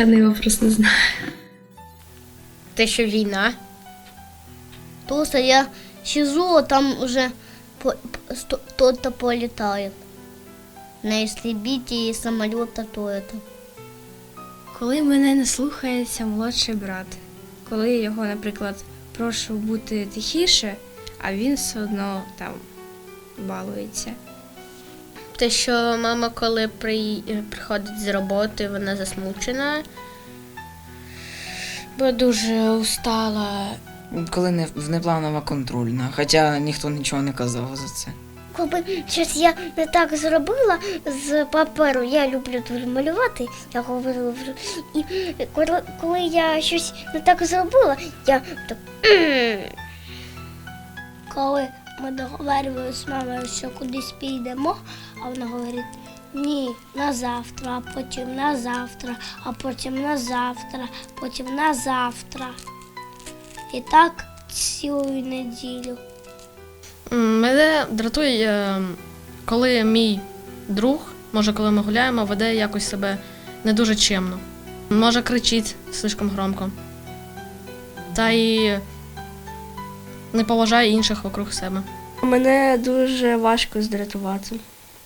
Складний вопрос не знаю. Те, що війна. Просто я сижу, а там уже кто-то полетает. На истребителе самолета то это. Коли мене не слухається молодший брат, коли я його, наприклад, прошу бути тихіше, а він все одно там балується. Те, що мама, коли при... приходить з роботи, вона засмучена. Бо дуже устала. Коли не внепланова контрольна, хоча ніхто нічого не казав за це. Коли щось я не так зробила з паперу, я люблю дуже малювати, я говорила вже. І коли, коли я щось не так зробила, я так. Коли ми договорювалися з мамою, що кудись підемо, а вона говорить, ні, на завтра, а потім на завтра, а потім на завтра, потім на завтра. І так цілу неділю. Мене дратує, е, коли мій друг, може, коли ми гуляємо, веде якось себе не дуже чемно. Може, кричить слишком громко. Та й не поважає інших вокруг себе. Мене дуже важко здратувати.